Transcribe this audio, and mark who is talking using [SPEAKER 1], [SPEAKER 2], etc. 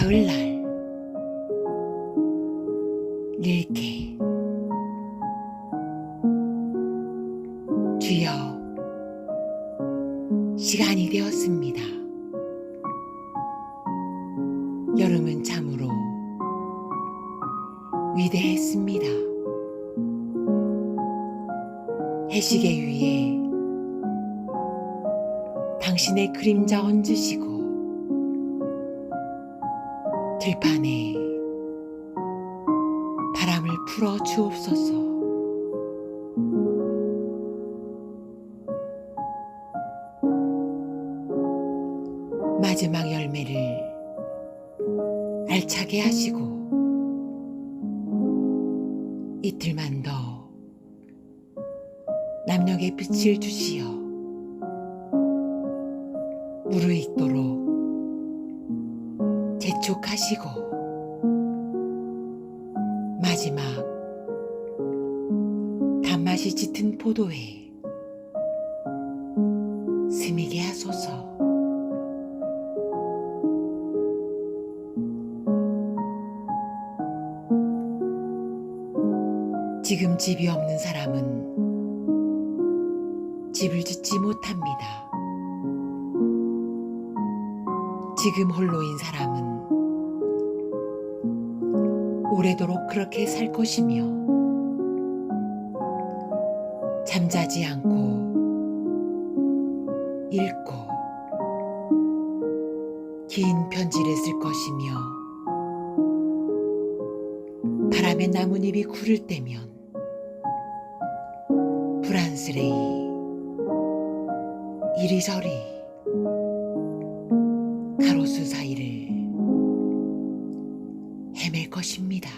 [SPEAKER 1] 가을날 내게 주여 시간이 되었습니다. 여름은 참으로 위대했습니다. 해시계 위에 당신의 그림자 얹으시고 들판에 바람을 풀어 주옵소서. 마지막 열매를 알차게 하시고 이틀만 더 남녘에 빛을 주시어 무르익도록 재촉하시고 마지막 단맛이 짙은 포도에 스미게 하소서. 지금 집이 없는 사람은 집을 짓지 못합니다. 지금 홀로인 사람은 오래도록 그렇게 살 것이며 잠자지 않고 읽고 긴 편지를 쓸 것이며 바람에 나뭇잎이 구를 때면 불안스레이 이리저리 가로수 사이를 헤맬 것입니다.